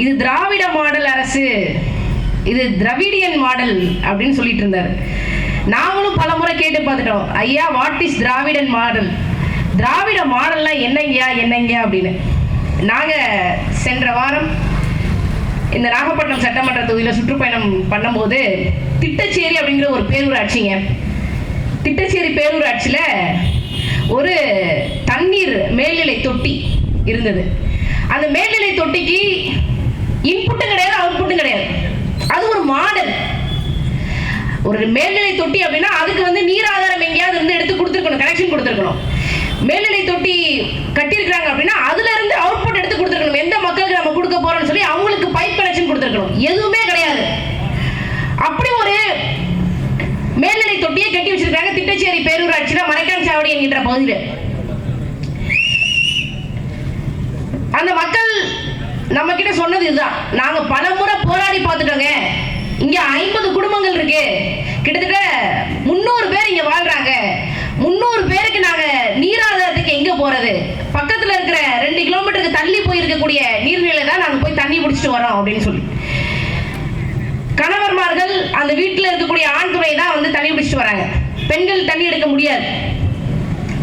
இது திராவிட மாடல் அரசு. இது திராவிடியன் மாடல் அப்படின்னு சொல்லிட்டு இருந்தார். நாங்களும் பல முறை கேட்டு பார்த்துட்டோம். ஐயா what is Dravidian model? Dravida மாடல்லாம் என்னங்கயா என்னங்கயா அப்படின்னு. நாங்கள் சென்ற வாரம் இந்த நாகப்பட்டினம் சட்டமன்ற தொகுதியில் சுற்றுப்பயணம் பண்ணும்போது திட்டச்சேரி அப்படிங்கிற ஒரு பேரூராட்சிங்க. திட்டச்சேரி பேரூராட்சியில் ஒரு தண்ணீர் மேல்நிலை தொட்டி இருந்தது. அந்த மேல்நிலை தொட்டிக்கு இன்புட்டும் கிடையாது அவுட்புட்டும் கிடையாது. அது ஒரு மாடல் ஒரு மேல்நிலை தொட்டி அப்படின்னா அதுக்கு வந்து நீர் ஆதாரம் எங்கேயாவது இருந்து எடுத்து கொடுத்துருக்கணும் கனெக்ஷன் கொடுத்துருக்கணும். மேல்நிலை தொட்டி கட்டியிருக்கிறாங்க அப்படின்னா அதுல இருந்து அவுட்புட் எடுத்து கொடுத்துருக்கணும். எந்த மக்களுக்கு நம்ம கொடுக்க போறோம்னு சொல்லி அவங்களுக்கு பைப் கனெக்ஷன் கொடுத்துருக்கணும். எதுவுமே கிடையாது. அப்படி ஒரு மேல்நிலை தொட்டியை கட்டி வச்சிருக்காங்க திட்டச்சேரி பேரூராட்சியில மரைக்கான் சாவடி என்கின்ற பகுதியில். அந்த மக்கள் நம்ம கிட்ட சொன்னது இதுதான். நாங்க பல முறை போராடி பார்த்துட்டோங்க. இங்க ஐம்பது குடும்பங்கள் இருக்கு. கிட்டத்தட்ட முன்னூறு பேர் இங்க வாழ்றாங்க. முந்நூறு பேருக்கு நாங்க நீராதாரத்துக்கு எங்க போறது? பக்கத்துல இருக்கிற ரெண்டு கிலோமீட்டருக்கு தள்ளி போயிருக்கக்கூடிய நீர்நிலை தான் நாங்க போய் தண்ணி பிடிச்சிட்டு வரோம் அப்படின்னு சொல்லி. கணவர்மார்கள் அந்த வீட்டில் இருக்கக்கூடிய ஆண் துணை தான் வந்து தண்ணி பிடிச்சிட்டு வராங்க. பெண்கள் தண்ணி எடுக்க முடியாது.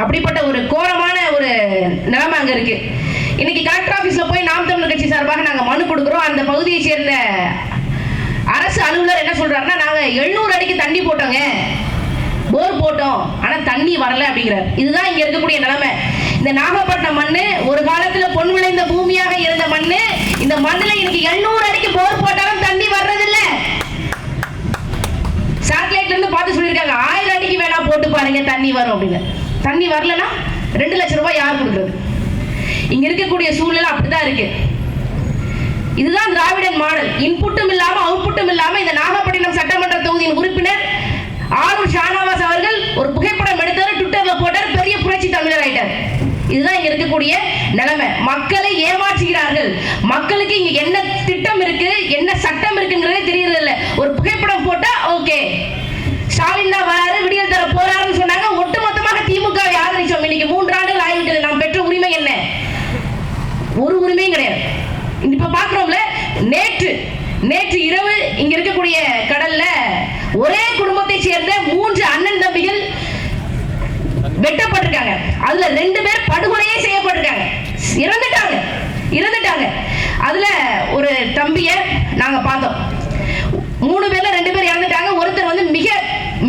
அப்படிப்பட்ட ஒரு கோரமான ஒரு நிலைமை அங்க இருக்கு. இன்னைக்கு கலெக்டர் ஆபீஸ்ல போய் நாம் தமிழர் கட்சி சார்பாக நாங்க மனு கொடுக்குறோம். அந்த பகுதியை சேர்ந்த அரசு அலுவலர் என்ன சொல்றாருன்னா நாங்க எழுநூறு அடிக்கு தண்ணி போட்டோங்க. போர் போட்டோம். ஆனா தண்ணி வரல அப்படிங்கிறார். இதுதான் இங்க இருக்கக்கூடிய நிலைமை. இந்த நாகப்பட்டினம் மண்ணு ஒரு காலத்துல பொன் விளைந்த பூமியாக இருந்த மண்ணு இந்த மண்ணுல இன்னைக்கு எழுநூறு அடிக்கு போர் போட்டாலும் தண்ணி வர்றதில்ல. சேட்டலைட்ல இருந்து பார்த்து சொல்லியிருக்காங்க. ஆயிரம் அடிக்கு வேணா போட்டு பாருங்க தண்ணி வரும் அப்படின்னு. தண்ணி வரலன்னா ரெண்டு லட்சம் ரூபாய் யார் கொடுக்குறது? இங்க இருக்கக்கூடிய சூழ்நிலை அப்படிதான் இருக்கு. இதுதான் திராவிடன் மாடல். இன்புட்டும் இல்லாம அவுட்புட்டும் இல்லாம இந்த நாகப்பட்டினம் சட்டமன்ற தொகுதியின் உறுப்பினர் ஆரூர் ஷானாவாஸ் அவர்கள் ஒரு புகைப்படம் எடுத்தாரு ட்விட்டர்ல போட்டார் பெரிய புரட்சி தமிழர் ஆயிட்டார். இதுதான் இங்க இருக்கக்கூடிய நிலைமை. மக்களை ஏமாற்றுகிறார்கள். மக்களுக்கு இங்க என்ன திட்டம் இருக்கு என்ன சட்டம் இருக்குங்கிறதே தெரியறது இல்ல ஒரு புகைப்படம் போட்டா ஓகே. ஸ்டாலின் தான் வராரு விடியல் தர போறாருன்னு சொன்னாங்க. ஒட்டுமொத்தமாக திமுகவை ஆதரிச்சோம். இன்னைக்கு மூன்று ஆண்டுகள் ஆகிவிட்டது. நாம் பெற்ற உரிமை என்ன? ஒரு உரிமையும் கிடையாது. இப்ப பாக்குறோம்ல நேற்று நேற்று இரவு இங்க இருக்கக்கூடிய கடல்ல ஒரே குடும்பத்தை சேர்ந்த மூன்று அண்ணன் தம்பிகள் வெட்டப்பட்டிருக்காங்க. அதுல ரெண்டு பேர் படுகொலையே செய்யப்பட்டிருக்காங்க. இறந்துட்டாங்க. இறந்துட்டாங்க. அதுல ஒரு தம்பிய நாங்க பார்த்தோம். மூணு பேர்ல ரெண்டு பேர் இறந்துட்டாங்க. ஒருத்தர் வந்து மிக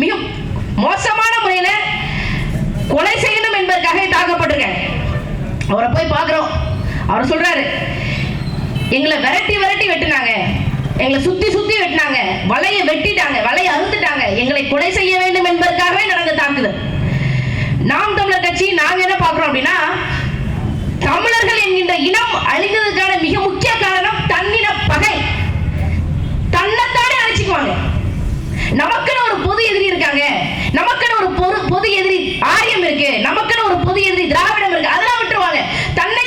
மிக மோசமான முறையில கொலை செய்யணும் என்பதற்காக தாக்கப்பட்டிருக்காங்க அவரை போய் பார்க்குறோம் அவர் சொல்றாரு எங்களை விரட்டி விரட்டி வெட்டினாங்க. எங்களை சுத்தி சுத்தி வெட்டினாங்க. வலையை வெட்டிட்டாங்க வலையை அறுத்துட்டாங்க. எங்களை கொலை செய்ய வேண்டும் என்பதற்காகவே நடந்த தாக்குதல். நாம் தமிழர் கட்சி நாங்க என்ன பாக்குறோம் அப்படின்னா தமிழர்கள் என்கின்ற இனம் அழிந்ததுக்கான மிக முக்கிய காரணம் தன்னின பகை. தன்னைத்தானே அழைச்சிக்குவாங்க. நமக்குன்னு ஒரு பொது எதிரி இருக்காங்க. நமக்குன்னு ஒரு பொது பொது எதிரி ஆரியம் இருக்கு. நமக்குன்னு ஒரு பொது எதிரி திராவிடம் இருக்கு. அதெல்லாம் விட்டுருவாங்க. தன்னை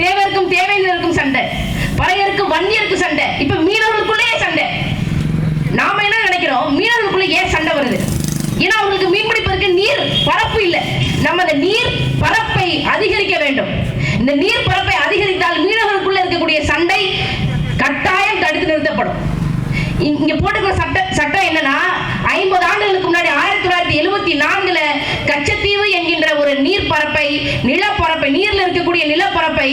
தேவருக்கும் தேவையினருக்கும் சண்டை. பழையருக்கும் வன்னியருக்கும் சண்டை. இப்ப மீனவர்களுக்குள்ளேயே சண்டை. நாம என்ன நினைக்கிறோம்? மீனவர்களுக்குள்ள ஏன் சண்டை வருது? ஏன்னா அவங்களுக்கு மீன்பிடிப்பதற்கு நீர் பரப்பு இல்லை. நம்ம அந்த நீர் பரப்பை அதிகரிக்க வேண்டும். இந்த நீர் பரப்பை அதிகரித்தால் மீனவர்களுக்குள்ள இருக்கக்கூடிய சண்டை கட்டாயம் தடுத்து நிறுத்தப்படும். இங்க போட்டுக்கிற சட்ட சட்டம் என்னன்னா ஐம்பது ஆண்டுகளுக்கு முன்னாடி ஆயிரத்தி தொள்ளாயிரத்தி எழுபத்தி நான்குல கச்சத்தீவு என்கின்ற ஒரு நீர் பரப்பை நிலப்பரப்பை நீர்ல இருக்கக்கூடிய நிலப்பரப்பை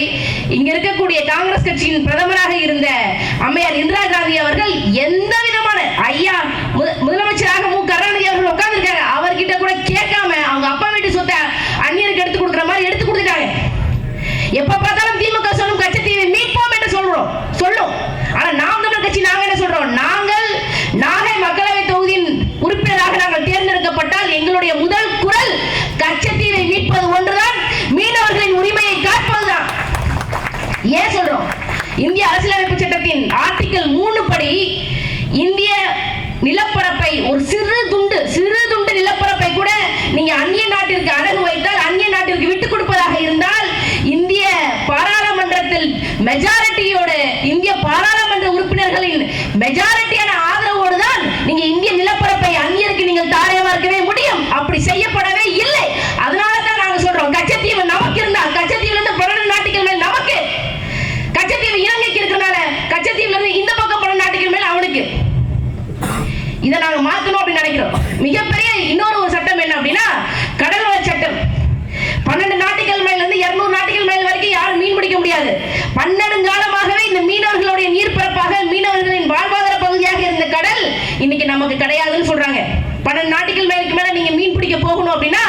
இங்க இருக்கக்கூடிய காங்கிரஸ் கட்சியின் பிரதமராக இருந்த அம்மையார் இந்திரா காந்தி அவர்கள் எந்த விதமான ஐயா முத- முதலமைச்சராக மு கருணாநிதி அவர்கள் உட்கார்ந்திருக்காங்க. அவர்கிட்ட கூட கேட்காம அவங்க அப்பா வீட்டு சொத்தை அந்நியருக்கு எடுத்து கொடுக்குற மாதிரி எடுத்து கொடுத்துட்டாங்க. எப்ப பார்த்தாலும் திமுக சொல்லும் கச்சத்தீவை மீட்போம் என்று சொல்றோம். சொல்லும். ஆனா நான் தமிழர் கட்சி நாங்க என்ன சொல்றோம் நாங்கள் நாகை மக்களவை தொகுதியின் உறுப்பினராக நாங்கள் தேர்ந்தெடுக்கப்பட்டால் எங்களுடைய முதல் குரல் கச்சத்தீவை மீட்பது ஒன்றுதான் மீனவர்களின் உரிமையை காப்பதுதான் ஏன் சொல்றோம் இந்திய அரசியலமைப்பு சட்டத்தின் ஆர்டிகல் மூணு படி இந்திய நிலப்பரப்பை ஒரு சிறு துண்டு சிறு துண்டு நிலப்பரப்பை கூட நீங்க அந்நிய நாட்டிற்கு அடகு வைத்தால் அந்நிய நாட்டிற்கு விட்டுக் கொடுப்பதாக இருந்தால் இந்திய பாராளுமன்றத்தில் மெஜாரிட்டியோட இந்திய பாராளுமன்ற உறுப்பினர்களின் மெஜாரிட்டியான ஆதரவோடு தான் நீங்க இந்திய நிலப்பரப்பை அந்நியருக்கு நீங்கள் தாரையமாக்கவே முடியும். அப்படி செய்யப்படவே இல்லை அதனால தான் நாங்க சொல்றோம் கச்சத்தீவு நமக்கு இருந்தா கச்சத்தீவுல இருந்து பன்னெண்டு நாட்டுகள் மேல் நமக்கு கச்சத்தீவு நாங்க மாத்தணும் அப்படின்னு நினைக்கிறோம் மிகப்பெரிய இன்னொரு ஒரு சட்டம் என்ன அப்படின்னா கடல் வள சட்டம் பன்னெண்டு நாட்டுகள் மேல இருந்து இருநூறு நாட்டுகள் மேல் வரைக்கும் யாரும் மீன் பிடிக்க முடியாது பன்னெடுங்காலமாகவே இந்த மீனவர்களுடைய நீர்ப்பரப்பாக மீனவர்களின் வாழ்வாதார பகுதியாக இருந்த கடல் இன்னைக்கு நமக்கு கிடையாதுன்னு சொல்றாங்க. பன்னெண்டு நாட்டுகள் மேலுக்கு மேல நீங்க மீன் பிடிக்க போகணும் அப்படின்னா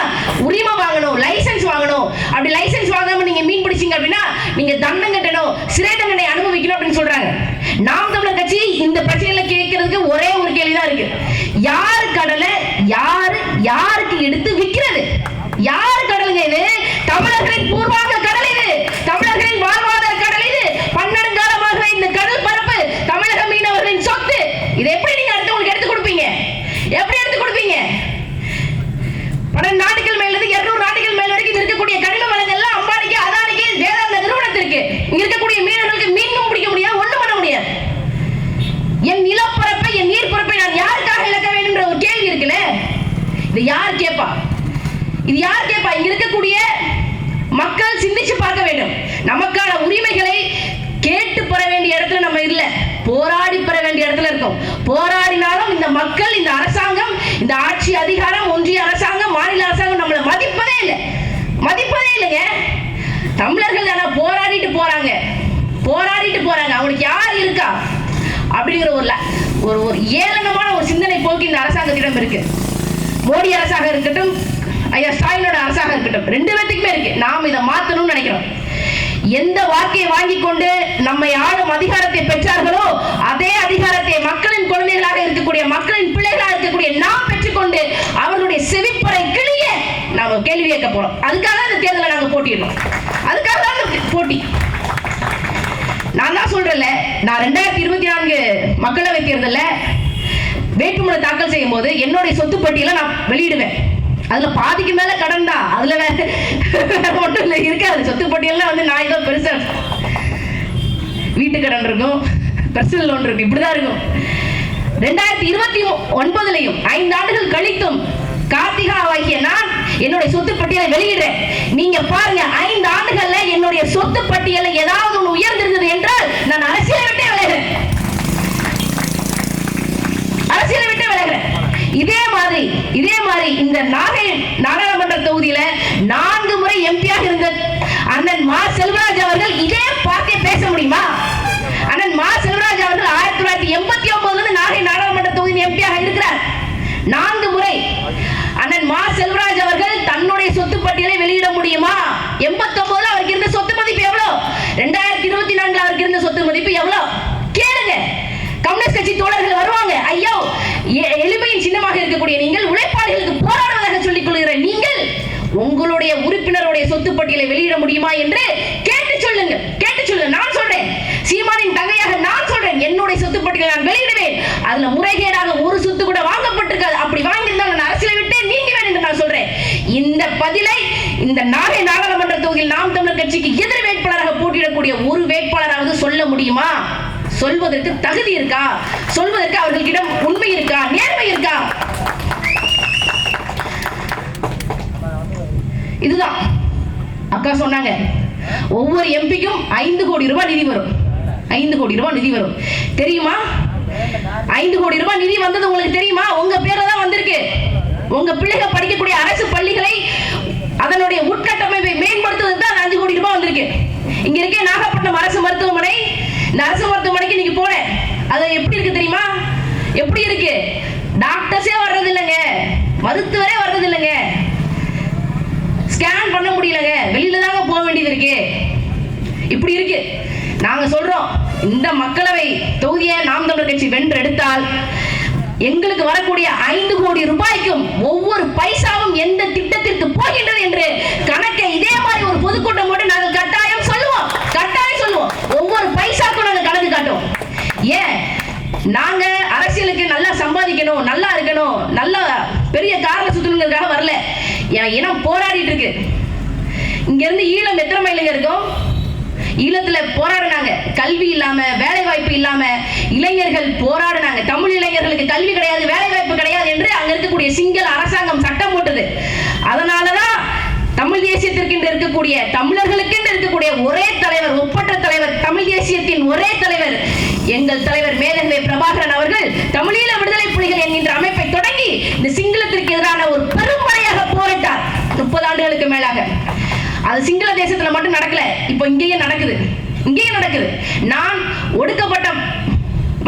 உரிமை வாங்கணும் லைசென்ஸ் வாங்கணும். அப்படி லைசென்ஸ் வாங்காம நீங்க மீன் பிடிச்சீங்க அப்படின்னா நீங்க தண்டம் கட்டணும் சிறை தண்டனை அனுபவிக்கணும் அப்படின்னு சொல்றாங்க. நாம் தமிழர் கட்சி இந்த பிரச்சனையில கேட்கறதுக்கு ஒரே ஒரு கேள்விதான் இருக்கு. யார் கடலை யாரு யார் எடுத்து விக்கிறது யார் கடலுங்க இது தமிழர்களின் பூர்வாங்க கடல் இது தமிழர்களின் வாழ்வாதார கடல் இது பன்னெடுங்காலமாகவே இந்த கடல் பரப்பு தமிழக மீனவர்களின் சொத்து இதை எப்படி நீங்க அடுத்தவங்களுக்கு எடுத்து கொடுப்பீங்க எப்படி எடுத்து கொடுப்பீங்க பன்னெண்டு நாட்டுகள் மேல இருந்து இருநூறு நாட்டுகள் மேல வரைக்கும் இருக்கக்கூடிய கனிம வளங்கள் எல்லாம் அம்பானிக்கு அதானிக்கு வேதாந்த நிறுவனத்திற்கு இங்க இருக்கக்கூடிய மீனவர்களுக்கு மீனும் பிடிக்க முடியாது ஒண்ணும் பண்ண முடியாது என் நிலப்பரப்பை என் நீர்ப்பரப்பை நான் யாருக்காக இழக்க வேண்டும்ன்ற ஒரு கேள்வி இருக்குல்ல இது யார் கேட்பா இது யார் கேட்பா இங்க இருக்கக்கூடிய மக்கள் சிந்திச்சு பார்க்க வேண்டும். நமக்கான உரிமைகளை கேட்டு பெற வேண்டிய இடத்துல நம்ம இல்ல. போராடி பெற வேண்டிய இடத்துல இருக்கோம். போராடினாலும் இந்த மக்கள் இந்த அரசாங்கம் இந்த ஆட்சி அதிகாரம் ஒன்றிய அரசாங்கம் மாநில அரசாங்கம் நம்மளை மதிப்பதே இல்லை. மதிப்பதே இல்லைங்க. தமிழர்கள் தானே போராடிட்டு போறாங்க. போராடிட்டு போறாங்க. அவங்களுக்கு யார் இருக்கா? அப்படிங்கிற ஒரு ஒரு ஒரு ஏளனமான ஒரு சிந்தனை போக்கு இந்த அரசாங்கத்திடம் இருக்கு. மோடி அரசாக இருக்கட்டும் ஐயா ஸ்டாலினோட அரசாக இருக்கட்டும் ரெண்டு பேர்த்துக்குமே இருக்கு. நாம் இதை மாத்தணும்னு நினைக்கிறோம். எந்த வாக்கையை வாங்கி கொண்டு நம்மை ஆளும் அதிகாரத்தை பெற்றார்களோ அதே அதிகாரத்தை மக்களின் குழந்தைகளாக இருக்கக்கூடிய மக்களின் பிள்ளைகளாக இருக்கக்கூடிய நாம் பெற்றுக்கொண்டு அவர்களுடைய செவிப்பறை கிளிய நாம கேள்வி கேட்க போறோம். அதுக்காக தான் இந்த தேர்தலை நாங்க போட்டிடணும் அதுக்காக தான் போட்டி. நான் தான் சொல்றேன்ல நான் ரெண்டாயிரத்தி இருபத்தி நான்கு மக்களவை தேர்தலில் வேட்புமனு தாக்கல் செய்யும் போது என்னுடைய சொத்து பட்டியலை நான் வெளியிடுவேன். அதுல பாதிக்கு மேல கடன் தான். அதுல ஒன்றும் இல்லை இருக்காது. சொத்து பட்டியல்லாம் வந்து நான் ஏதோ பெருசா வீட்டு கடன் இருக்கும் பர்சனல் லோன் இருக்கும். இப்படிதான் இருக்கும். ரெண்டாயிரத்தி இருபத்தி ஒன்பதுலையும் ஐந்து ஆண்டுகள் கழித்தும் கார்த்திகாவாகிய நான் என்னுடைய சொத்து பட்டியலை வெளியிடுறேன். நீங்க பாருங்க ஐந்து ஆண்டுகள்ல என்னுடைய சொத்து பட்டியலை ஏதாவது ஒன்று உயர்ந்திருந்தது என்றால் நான் அரசியலை விட்டே விலகிறேன் அரசியலை விட்டு விலகிறேன். இதே மாதிரி இதே மாதிரி இந்த நாகை நாடாளுமன்ற தொகுதியில நான்கு முறை எம்பியாக இருந்த அண்ணன் மா செல்வராஜ் அவர்கள் இதே பார்ட்டியை பேச முடியுமா? அண்ணன் மா செல்வராஜ் அவர்கள் ஆயிரத்தி தொள்ளாயிரத்தி எண்பத்தி ஒன்பதுல இருந்து நாகை நாடாளுமன்ற தொகுதி எம்பியாக இருக்கிறார். நான்கு முறை. அண்ணன் மா செல்வராஜ் அவர்கள் தன்னுடைய சொத்து பட்டியலை வெளியிட முடியுமா? எண்பத்தி ஒன்பதுல அவருக்கு இருந்த சொத்து மதிப்பு எவ்வளவு ரெண்டாயிரத்தி இருபத்தி நான்குல அவருக்கு இருந்த சொத்து மதிப்பு எவ்வளவு கேளுங்க. கம்யூனிஸ்ட் கட்சி தோழர்கள் எளிமையின் இருக்கக்கூடிய நீங்கள் உழைப்பாளிகளுக்கு போராடுவதாக சொல்லிக் கொள்கிற நீங்கள் உங்களுடைய உறுப்பினருடைய சொத்து பட்டியலை வெளியிட முடியுமா என்று கேட்டு சொல்லுங்க கேட்டு சொல்லுங்க நான் சொல்றேன். சீமானின் தங்கையாக நான் சொல்றேன். என்னுடைய சொத்து பட்டியலை நான் வெளியிடுவேன். அதுல முறைகேடாக ஒரு சொத்து கூட வாங்கப்பட்டிருக்காது. அப்படி வாங்கியிருந்தால் நான் அரசியலை விட்டு நீங்குவேன் என்று நான் சொல்றேன். இந்த பதிலை இந்த நாகை நாடாளுமன்ற தொகுதியில் நாம் தமிழர் கட்சிக்கு எதிர் வேட்பாளராக போட்டியிடக்கூடிய ஒரு வேட்பாளராவது சொல்ல முடியுமா? சொல்வதற்கு தகுதி இருக்கா? சொல்வதற்கு அவர்களிடம் உண்மை இருக்கா? நேர்மை இருக்கா? அக்கா சொன்னாங்க ஒவ்வொரு எம்பிக்கும் ஐந்து கோடி ரூபாய் நிதி வரும். ஐந்து கோடி ரூபாய் நிதி வரும். தெரியுமா? ஐந்து கோடி ரூபாய் நிதி வந்தது உங்களுக்கு தெரியுமா? உங்க பேர்ல தான் வந்திருக்கு. உங்க பிள்ளைகள் படிக்கக்கூடிய அரசு பள்ளிகளை அதனுடைய உட்கட்டமைப்பை மேம்படுத்துவது தான் அஞ்சு கோடி ரூபாய் வந்திருக்கு. இங்க இருக்க நாகப்பட்டினம் அரசு மருத்துவமனை. இந்த அரசு மருத்துவமனைக்கு நீங்க போனேன். அது எப்படி இருக்கு தெரியுமா? எப்படி இருக்கு? டாக்டர்ஸே வர்றது இல்லைங்க மருத்துவரே வர்றது இல்லைங்க ஸ்கேன் பண்ண முடியலங்க. வெளியில தாங்க போக வேண்டியது இருக்கு. இப்படி இருக்கு. நாங்க சொல்றோம் இந்த மக்களவை தொகுதியை நாம் தமிழர் கட்சி வென்றெடுத்தால் எங்களுக்கு வரக்கூடிய ஐந்து கோடி ரூபாய்க்கும் ஒவ்வொரு பைசாவும் எந்த திட்டத்திற்கு போகின்றது என்று கணக்கை இதே மாதிரி ஒரு பொதுக்கூட்டம் போட்டு நாங்கள் கட்டாயம் சொல்லுவோம். கட்டாயம் சொல்லுவோம். ஒவ்வொரு பைசாக்கும் நாங்கள் கணக்கு காட்டுவோம். ஏன்? நாங்க அரசியலுக்கு நல்லா சம்பாதிக்கணும் நல்லா இருக்கணும் நல்லா பெரிய காரண சுத்தணுங்கிறதுக்காக வரல. என் இனம் போராடிட்டு இருக்கு. இங்க இருந்து ஈழம் எத்தனை மைலுங்க இருக்கும்? ஈழத்துல போராடினாங்க. கல்வி இல்லாம வேலை வாய்ப்பு இல்லாம இளைஞர்கள் போராடினாங்க. தமிழ் இளைஞர்களுக்கு கல்வி கிடையாது வேலை வாய்ப்பு கிடையாது என்று அங்க இருக்கக்கூடிய சிங்கள அரசாங்கம் சட்டம் போட்டது. அதனாலதான் தமிழ் தேசியத்திற்கென்று இருக்கக்கூடிய தமிழர்களுக்கென்று இருக்கக்கூடிய ஒரே தலைவர் ஒப்பற்ற தலைவர் தமிழ் தேசியத்தின் ஒரே தலைவர் எங்கள் தலைவர் மேதகவே பிரபாகரன் அவர்கள் தமிழீழ விடுதலை புலிகள் என்கின்ற அமைப்பை தொடங்கி இந்த சிங்களத்திற்கு எதிரான ஒரு பெரும்படையாக போரிட்டார் முப்பது ஆண்டுகளுக்கு மேலாக. அது சிங்கள தேசத்துல மட்டும் நடக்கல இப்போ இங்கேயே நடக்குது. இங்கேயே நடக்குது. நான் ஒடுக்கப்பட்ட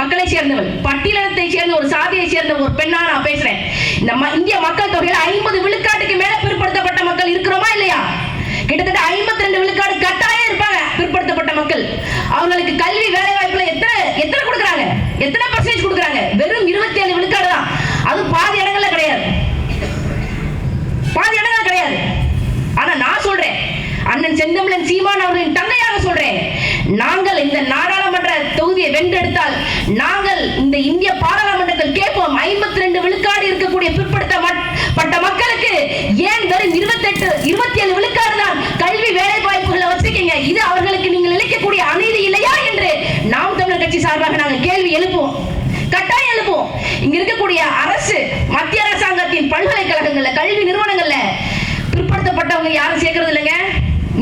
மக்களை சேர்ந்தவள் பட்டியலத்தை சேர்ந்த ஒரு சாதியை சேர்ந்த ஒரு பெண்ணா நான் பேசுறேன். இந்த இந்திய மக்கள் தொகையில ஐம்பது விழுக்காட்டுக்கு மேல இருக்கிறோமா இல்லையா? கிட்டத்தட்ட ஐம்பத்தி ரெண்டு விழுக்காடு கட்டாயம் இருப்பாங்க பிற்படுத்தப்பட்ட மக்கள். அவங்களுக்கு கல்வி வேலை வாய்ப்புல எத்தனை எத்தனை கொடுக்குறாங்க? எத்தனை பர்சன்டேஜ் கொடுக்குறாங்க? வெறும் இருபத்தி ஏழு விழுக்காடு தான். அது பாதி இடங்கள்ல கிடையாது. பாதி இடங்கள் கிடையாது. ஆனா நான் சொல்றேன். அண்ணன் செந்தமிழன் சீமான் அவர்களின் தந்தையாக சொல்றேன். நாங்கள் இந்த நாடாளுமன்ற தொகுதியை வென்றெடுத்தால் நாங்கள் இந்த இந்திய பாராளுமன்றத்தில் கேட்போம். ஐம்பத்தி ரெண்டு விழுக்காடு இருக்கக்கூடிய பிற்படுத்த மக்களுக்கு வெறும் இருபத்தெட்டு இருபத்தி ஏழு விழுக்காடு தான் கல்வி வேலை வாய்ப்புகளை வச்சிருக்கீங்க இது அவர்களுக்கு நீங்கள் இழைக்கக்கூடிய அநீதி இல்லையா என்று நாம் தமிழர் கட்சி சார்பாக நாங்கள் கேள்வி எழுப்புவோம். கட்டாயம் எழுப்புவோம். இங்க இருக்கக்கூடிய அரசு மத்திய அரசாங்கத்தின் பல்கலைக்கழகங்கள்ல கல்வி நிறுவனங்கள்ல பிற்படுத்தப்பட்டவங்க யாரும் சேர்க்கறது இல்லைங்க.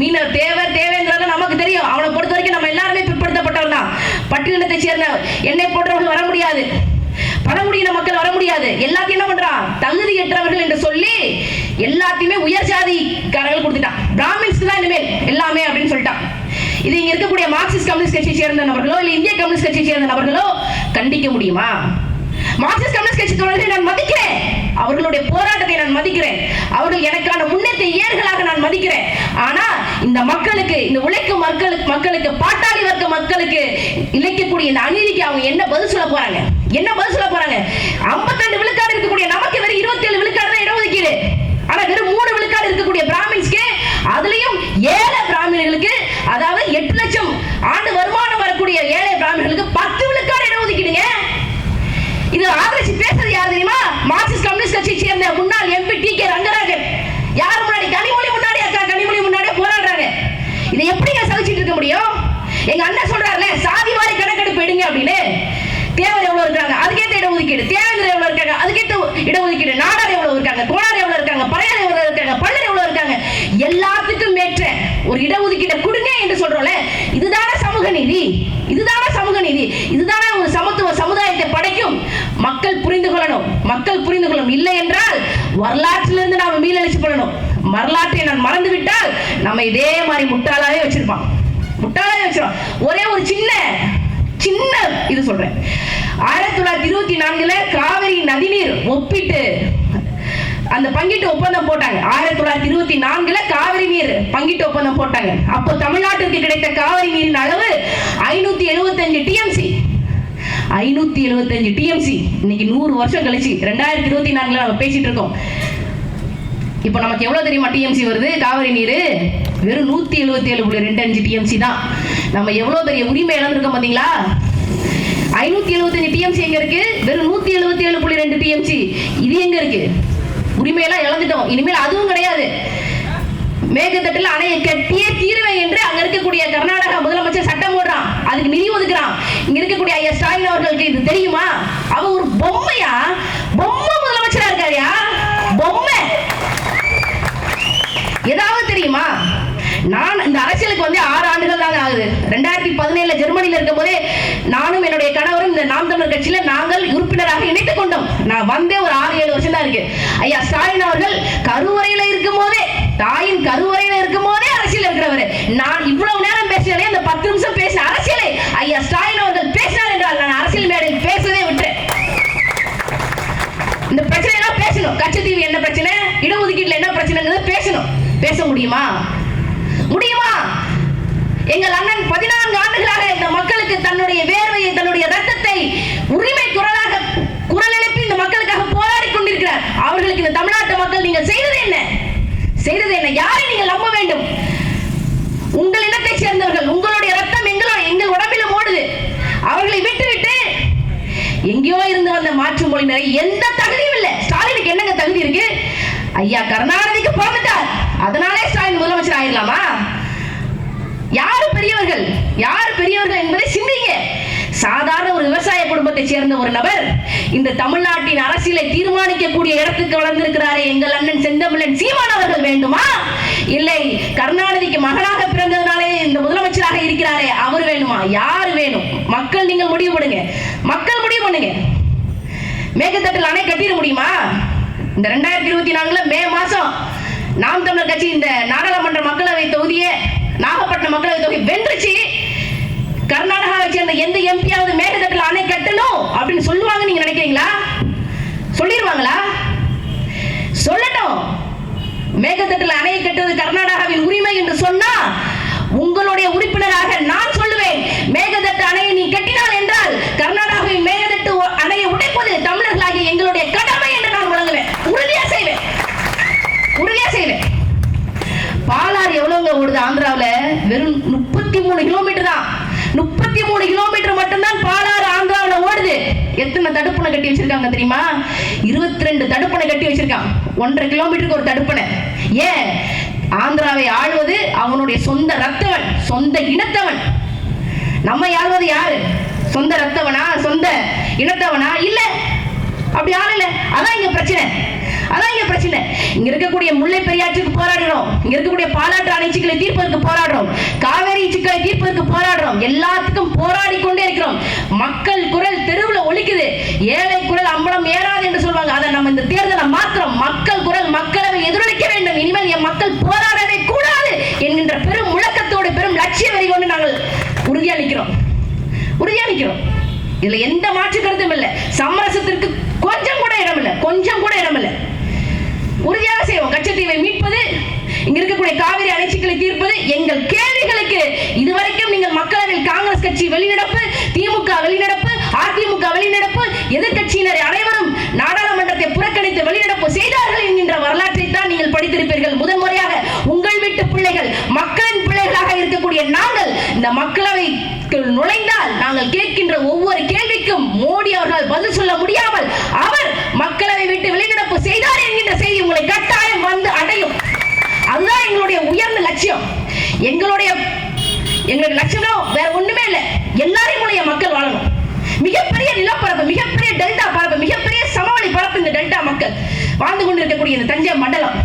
மீனவர் தேவர் தேவேந்திரன் நமக்கு தெரியும். அவனை பொறுத்த வரைக்கும் நம்ம எல்லாருமே பிற்படுத்தப்பட்டவன் தான் பட்டியலத்தை சேர்ந்த என்னை போன்றவர்கள் வர முடியாது. பழங்குடியின மக்கள் வர முடியாது எல்லாத்தையும் என்ன பண்றான் தகுதி எற்றவர்கள் என்று சொல்லி எல்லாத்தையுமே உயர் ஜாதிக்காரர்கள் கொடுத்துட்டான். பிராமின்ஸ்க்கு தான் இனிமேல் எல்லாமே அப்படின்னு சொல்லிட்டான். இது இங்க இருக்கக்கூடிய மார்க்சிஸ்ட் கம்யூனிஸ்ட் கட்சியை சேர்ந்த நபர்களோ இல்ல இந்திய கம்யூனிஸ்ட் கட்சியை சேர்ந்த நபர்களோ கண்டிக்க முடியுமா? மார்க்சிஸ்ட் கம்யூனிஸ்ட் கட்சி தொடர்ந்து நான் மதிக்கிறேன். அவர்களுடைய போராட்டத்தை நான் மதிக்கிறேன். அவர்கள் எனக்கான முன்னேற்ற ஏர்களாக நான் மதிக்கிறேன். ஆனா இந்த மக்களுக்கு இந்த உழைக்கும் மக்களுக்கு மக்களுக்கு பாட்டாளி வர்க்க மக்களுக்கு இழைக்கக்கூடிய இந்த அநீதிக்கு அவங்க என்ன பதில் சொல்ல போறாங்க? என்ன பதில் சொல்ல போறாங்க? 52 விழுக்காடு இருக்கக்கூடிய நமக்கு வெறும் 27 விழுக்காடு தான் இடஒதுக்கீடு. ஆனா வெறும் மூணு விழுக்காடு இருக்கக்கூடிய பிராமின்ஸ்க்கு அதுலயும் ஏழை பிராமணர்களுக்கு அதாவது எட்டு லட்சம் ஆண்டு வருமானம் வரக்கூடிய ஏழை பிராமணர்களுக்கு பத்து விழுக்காடு இடஒதுக்கீடுங்க. இது ஆதரிச்சு பேசுறது யார் தெரியுமா? மார்க்சிஸ்ட் கம்யூனிஸ்ட் கட்சியை சேர்ந்த முன்னாள் எம்பி டி கே ரங்கராஜன். யார் முன்னாடி? கனிமொழி முன்னாடி இருக்க முடியும்? எங்க அண்ணன் சொல்றாருல சாதி வாரி கணக்கெடுப்பு எடுங்க அப்படின்னு. தேவர் எவ்வளவு இருக்காங்க? அதுக்கேத்த இடஒதுக்கீடு. தேவேந்திர எவ்வளவு இருக்காங்க? அதுக்கேத்த இடஒதுக்கீடு. நாடார் எவ்வளவு இருக்காங்க? கோணார் எவ்வளவு இருக்காங்க? பழையார் எவ்வளவு இருக்காங்க? பல்லர் எவ்வளவு இருக்காங்க? எல்லாத்துக்கும் ஏற்ற ஒரு இடஒதுக்கீடை கொடுங்க என்று சொல்றோம்ல இதுதானே சமூக நீதி. இதுதானே சமூக நீதி. இதுதானே ஒரு சமத்துவ சமுதாயத்தை படைக்கும். மக்கள் புரிந்து கொள்ளணும். மக்கள் புரிந்து கொள்ளணும். இல்லை என்றால் வரலாற்றிலிருந்து நாம மீளழிச்சு பண்ணணும் வரலாற்றை நான் மறந்து விட்டால் நம்ம இதே மாதிரி முட்டாளாவே வச்சிருப்பான். முட்டாளாவே வச்சிடும் ஒரே ஒரு சின்ன சின்ன இது சொல்றேன். ஆயிரத்தி தொள்ளாயிரத்தி இருபத்தி நான்குல காவிரி நதிநீர் ஒப்பிட்டு அந்த பங்கிட்டு ஒப்பந்தம் போட்டாங்க. ஆயிரத்தி தொள்ளாயிரத்தி இருபத்தி நான்குல காவிரி நீர் பங்கிட்டு ஒப்பந்தம் போட்டாங்க. அப்போ தமிழ்நாட்டிற்கு கிடைத்த காவிரி நீரின் அளவு ஐநூத்தி எழுபத்தஞ்சு டிஎம்சி. ஐநூத்தி எழுபத்தஞ்சு டிஎம்சி. இன்னைக்கு நூறு வருஷம் கழிச்சு ரெண்டாயிரத்தி இருபத்தி நான்குல நம்ம பேசிட்டு இருக்கோம். இப்போ நமக்கு எவ்வளவு தெரியுமா டிஎம்சி வருது காவிரி நீர்? வெறும் நூத்தி எழுபத்தி ஏழு புள்ளி ரெண்டு அஞ்சு டிஎம்சி தான். நம்ம எவ்வளவு பெரிய உரிமை இழந்திருக்கோம் பாத்தீங்களா? ஐநூத்தி எழுபத்தஞ்சு டிஎம்சி எங்க இருக்கு? வெறும் நூத்தி எழுபத்தி ஏழு புள்ளி ரெண்டு டிஎம்சி இது எங்க இருக்கு? உரிமையெல்லாம் இழந்துட்டோம். இனிமேல் அதுவும் கிடையாது. மேகத்தட்டில் அணையை கட்டியே தீர்வேன் என்று அங்க இருக்கக்கூடிய கர்நாடகா முதலமைச்சர் சட்டம் போடுறான். அதுக்கு நிதி ஒதுக்குறான். இங்க இருக்கக்கூடிய ஐயா ஸ்டாலின் அவர்களுக்கு இது தெரியுமா? அவ ஒரு பொம்மையா? பொம்மை முதலமைச்சரா இருக்காருயா பொம்மை. ஏதாவது தெரியுமா? நான் இந்த அரசியலுக்கு வந்து ஆறு ஆண்டுகள் தான் ஆகுது. ரெண்டாயிரத்தி பதினேழுல ஜெர்மனியில இருக்கும் போதே நானும் என்னுடைய கணவரும் இந்த நாம் தமிழர் கட்சியில நாங்கள் உறுப்பினராக இணைத்துக் கொண்டோம். நான் வந்தே ஒரு ஆறு ஏழு வருஷம் தான் இருக்கு. ஐயா ஸ்டாலின் அவர்கள் கருவறையில இருக்கும் போதே தாயின் கருவறையில இருக்கும் போதே அரசியல் இருக்கிறவர். நான் இவ்வளவு நேரம் பேசினே அந்த பத்து நிமிஷம் பேசின அரசியலை ஐயா ஸ்டாலின் அவர்கள் பேசினார் என்றால் நான் அரசியல் மேடையில் பேசவே விட்டேன். இந்த பிரச்சனை பேசணும். பேசணும் கச்சத்தீவு என்ன பிரச்சனை? இடஒதுக்கீட்டுல என்ன பிரச்சனைங்கிறத பேசணும். பேச முடியுமா? எங்கள் அண்ணன் பதினான்கு ஆண்டுகளாக இந்த மக்களுக்கு தன்னுடைய வேர்வையை தன்னுடைய ரத்தத்தை உரிமை குரலாக குரல் எழுப்பி இந்த மக்களுக்காக போராடி கொண்டிருக்கிறார். அவர்களுக்கு இந்த தமிழ்நாட்டு மக்கள் நீங்கள் செய்தது என்ன? செய்தது என்ன? யாரை நீங்கள் நம்ப வேண்டும்? உங்கள் இனத்தை சேர்ந்தவர்கள் உங்களுடைய ரத்தம் எங்களோட எங்கள் உடம்பிலும் ஓடுது. அவர்களை விட்டுவிட்டு எங்கேயோ இருந்து வந்த மாற்று மொழியினரை எந்த தகுதியும் இல்லை. ஸ்டாலினுக்கு என்னங்க தகுதி இருக்கு? ஐயா கருணாநிதிக்கு பிறந்துட்டார் அதனாலே ஸ்டாலின் முதலமைச்சர் ஆயிடலாமா யாரு பெரியவர்கள்? யார் பெரியவர்கள் என்பதை சிந்திங்க. சாதாரண ஒரு விவசாய குடும்பத்தை சேர்ந்த ஒரு நபர் இந்த தமிழ்நாட்டின் அரசியலை தீர்மானிக்கக்கூடிய இடத்துக்கு வளர்ந்திருக்கிறாரே எங்கள் அண்ணன் செந்தமிழன் சீமான் அவர்கள் வேண்டுமா? இல்லை கருணாநிதிக்கு மகளாக பிறந்ததுனாலே இந்த முதலமைச்சராக இருக்கிறாரே அவர் வேணுமா யார் வேணும்? மக்கள் நீங்கள் முடிவு பண்ணுங்க. மக்கள் முடிவு பண்ணுங்க. மேகத்தட்டில் அணை கட்டிட முடியுமா? இந்த ரெண்டாயிரத்தி இருபத்தி நாலுல மே மாசம் நாம் தமிழர் கட்சி இந்த நாடாளுமன்ற மக்களவை தொகுதியை நாகப்பட்டினம் மக்களவை தொகை வென்றுச்சு. கர்நாடகாவை சேர்ந்த எந்த எம்பியாவது மேகதட்டில் அணை கட்டணும் அப்படின்னு சொல்லுவாங்க நீங்க நினைக்கிறீங்களா? சொல்லிடுவாங்களா சொல்லட்டும். மேகதட்டில் அணையை கட்டுவது கர்நாடகாவின் உரிமை என்று சொன்னா உங்களுடைய உறுப்பினராக நான் சொல்லுவேன். மேகதட்டு அணையை நீ கட்டினால் என்றால் கர்நாடகாவின் மேகதட்டு அணையை உடைப்பது தமிழர்களாகிய எங்களுடைய கடமை என்று நான் வழங்குவேன் உறுதியா செய்வேன். உறுதியா செய்வேன். எவ்வளவுங்க ஓடுது ஆந்திராவுல? வெறும் முப்பத்தி மூணு கிலோமீட்டர் தான். முப்பத்தி மூணு கிலோமீட்டர் மட்டும்தான் பாலாறு ஆந்திராவுல ஓடுது. எத்தனை தடுப்பணை கட்டி வச்சிருக்காங்க தெரியுமா? இருபத்தி ரெண்டு தடுப்பணை கட்டி வச்சிருக்கான். ஒன்றரை கிலோமீட்டருக்கு ஒரு தடுப்பணை. ஏன்? ஆந்திராவை ஆழ்வது அவனுடைய சொந்த ரத்தவன் சொந்த இனத்தவன். நம்மை யாழ்வது யாரு? சொந்த ரத்தவனா? சொந்த இனத்தவனா? இல்ல. அப்படி ஆளல அதான் இங்க பிரச்சனை. அதான் இங்க பிரச்சனை. இங்க இருக்கக்கூடிய முல்லை பெரியாற்றுக்கு போராடுறோம். இங்க இருக்கக்கூடிய பாலாற்று அணை சிக்கலை தீர்ப்பதற்கு போராடுறோம். காவேரி சிக்கலை தீர்ப்பதற்கு போராடுறோம். எல்லாத்துக்கும் போராடி கொண்டே இருக்கிறோம். மக்கள் குரல் தெருவுல ஒழிக்குது ஏழை குரல் அம்பலம் ஏறாது என்று சொல்வாங்க. அதை நம்ம இந்த தேர்தலை மாத்திரம் மக்கள் குரல் மக்களவை எதிரொலிக்க வேண்டும். இனிமேல் என் மக்கள் போராடவே கூடாது என்கின்ற பெரும் முழக்கத்தோடு பெரும் லட்சிய வரி கொண்டு நாங்கள் உறுதியளிக்கிறோம். உறுதியளிக்கிறோம். இதுல எந்த மாற்று கருத்தும் இல்லை. சமரசத்திற்கு கொஞ்சம் கூட இடம் இல்லை கொஞ்சம் கூட இடம் இல்லை உறுதியாக செய்வோம் கச்சத்தீவை மீட்பது இங்க இருக்கக்கூடிய காவிரி அணைச்சிக்களை தீர்ப்பது எங்கள் கேள்விகளுக்கு இதுவரைக்கும் நீங்கள் மக்களவையில் காங்கிரஸ் கட்சி வெளிநடப்பு திமுக வெளிநடப்பு அதிமுக வெளிநடப்பு எதிர்க்கட்சியினர் அனைவரும் நாடாளுமன்றத்தை புறக்கணித்து வெளிநடப்பு செய்தார்கள் என்கின்ற வரலாற்றை தான் நீங்கள் படித்திருப்பீர்கள் முதன்முறையாக உங்கள் வீட்டு பிள்ளைகள் மக்களின் பிள்ளைகளாக இருக்கக்கூடிய நாங்கள் இந்த நுழைந்தால் நாங்கள் கேட்கின்ற ஒவ்வொரு கேள்விக்கும் மோடி அவர்கள் பதில் சொல்ல முடியாமல் அவர் மக்களவை விட்டு வெளிநடப்பு செய்தார் என்கின்ற செய்தி உங்களை கட்டாயம் வந்து அடையும். அதுதான் எங்களுடைய உயர்ந்த லட்சியம். எங்களுடைய எங்களுடைய லட்சியம் வேற ஒண்ணுமே இல்லை. எல்லாரையும் உடைய மக்கள் வாழணும். மிகப்பெரிய நிலப்பரப்பு மிகப்பெரிய டெல்டா பரப்பு மிகப்பெரிய சமவெளி பரப்பு இந்த டெல்டா மக்கள் வாழ்ந்து கொண்டிருக்கக்கூடிய இந்த தஞ்சை மண்டலம்.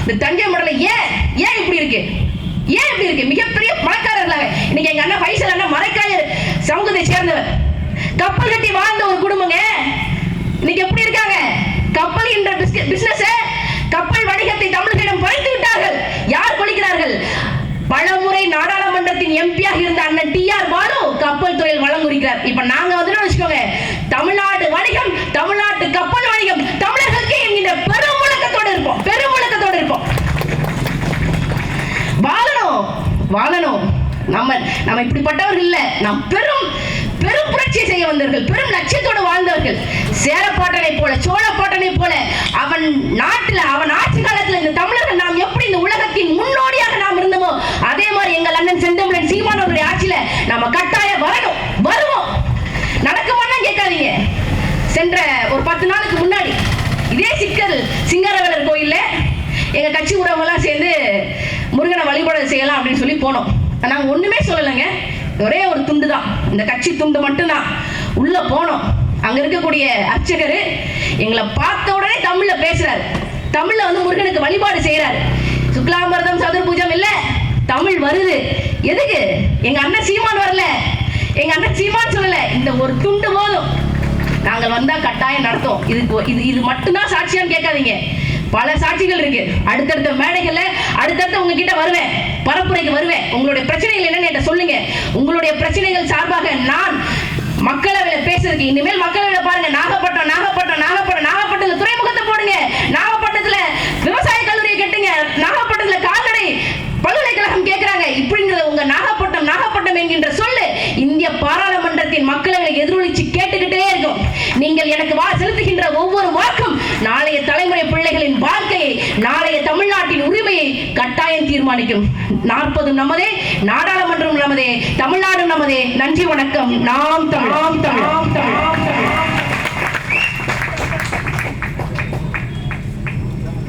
இந்த தஞ்சை மண்டலம் ஏன் ஏன் இப்படி இருக்கு? ஏன் இப்படி இருக்கு? மிகப்பெரிய பணக்காரர்களாக இன்னைக்கு எங்க அண்ணன் பைசல் அண்ணா மரைக்காயர் சமூகத்தை சேர்ந்தவர். கப்பல் கட்டி வாழ்ந்த ஒரு குடும்பங்க. இன்னைக்கு எப்படி இருக்காங்க? கப்பல் என்ற பிசினஸ் கப்பல் வணிகத்தை தமிழர்களிடம் பறித்து விட்டார்கள். யார் கொள்கிறார்கள் பலமுறை நாடாளுமன்றத்தின் எம்பியாக இருந்த அண்ணன் டி ஆர் பாலு கப்பல் துறையில் குறிக்கிறார். இப்ப நாங்க வந்து வச்சுக்கோங்க தமிழ்நாடு வணிகம் தமிழ்நாட்டு கப்பல் வணிகம் தமிழர்களுக்கு என்கின்ற பெரும் முழக்கத்தோடு இருப்போம் பெரும் முழக்கத்தோடு இருப்போம் வாழணும். நம்ம நம்ம இப்படிப்பட்டவர்கள் இல்ல. நாம் பெரும் பெரும் புரட்சி செய்ய வந்தவர்கள் பெரும் லட்சியத்தோடு வாழ்ந்தவர்கள். சேரப்பாட்டனை போல சோழப்பாட்டனை போல அவன் நாட்டில் அவன் ஆட்சி காலத்தில் இந்த தமிழர்கள் நாம் எப்படி இந்த உலகத்தின் முன்னோடியாக நாம் இருந்தோமோ அதே மாதிரி எங்கள் அண்ணன் செந்தமிழன் சீமான் அவருடைய ஆட்சியில நாம கட்டாயம் வரணும். வருவோம். நடக்குமான்னு கேட்காதீங்க. சென்ற ஒரு பத்து நாளுக்கு முன்னாடி இதே சிக்கல் சிங்காரவேலர் கோயில்ல எங்க கட்சி உறவுகள்லாம் சேர்ந்து முருகனை வழிபாடு செய்யலாம் அப்படின்னு சொல்லி போனோம். நாங்க ஒண்ணுமே சொல்லலைங்க. ஒரே ஒரு துண்டு தான் இந்த கட்சி துண்டு மட்டும்தான். உள்ள போனோம். அங்க இருக்கக்கூடிய அர்ச்சகர் எங்களை பார்த்த உடனே தமிழ்ல பேசுறாரு. தமிழ்ல வந்து முருகனுக்கு வழிபாடு செய்யறாரு சுக்லாம்பரதம் சதுர்பூஜம் இல்ல. தமிழ் வருது. எதுக்கு? எங்க அண்ணன் சீமான் வரல. எங்க அண்ணன் சீமான் சொல்லல. இந்த ஒரு துண்டு போதும். நாங்கள் வந்தா கட்டாயம் நடத்தும். இதுக்கு இது இது மட்டும்தான் சாட்சியான்னு கேட்காதீங்க. பல சாட்சிகள் இருக்கு. அடுத்தடுத்த மேடைகள்ல அடுத்தடுத்த உங்ககிட்ட வருவேன். பரப்புரைக்கு வருவேன். உங்களுடைய பிரச்சனைகள் என்னன்னு என்கிட்ட சொல்லுங்க. உங்களுடைய பிரச்சனைகள் சார்பாக நான் மக்களவையில பேசுறதுக்கு இனிமேல் மக்களவையில பாருங்க. நாகப்பட்டினம் நாகப்பட்டினம் நாகப்பட்டினம் நாகப்பட்டினத்துல துறைமுகத்தை போடுங்க. நாகப்பட்டினத்துல விவசாய கல்லூரியை கட்டுங்க. நாகப்பட்டினத்துல கால்நடை பல்கலைக்கழகம் கேட்கிறாங்க இப்படிங்கிறத உங்க நாகப்பட்டினம் நாகப்பட்டினம் என்கின்ற சொல்லு. இந்திய பாராளுமன்றத்தின் மக்களவை எதிரொலிச்சு கேட்க நீங்கள் எனக்கு வா செலுத்துகின்ற ஒவ்வொரு வாக்கும் நாளைய தலைமுறை பிள்ளைகளின் வாழ்க்கையை நாளைய தமிழ்நாட்டின் உரிமையை கட்டாயம் தீர்மானிக்கும். நாற்பதும் நமதே நாடாளுமன்றம் நமதே தமிழ்நாடும் நமதே. நன்றி வணக்கம். நாம் தமிழ் நாம் தமிழ்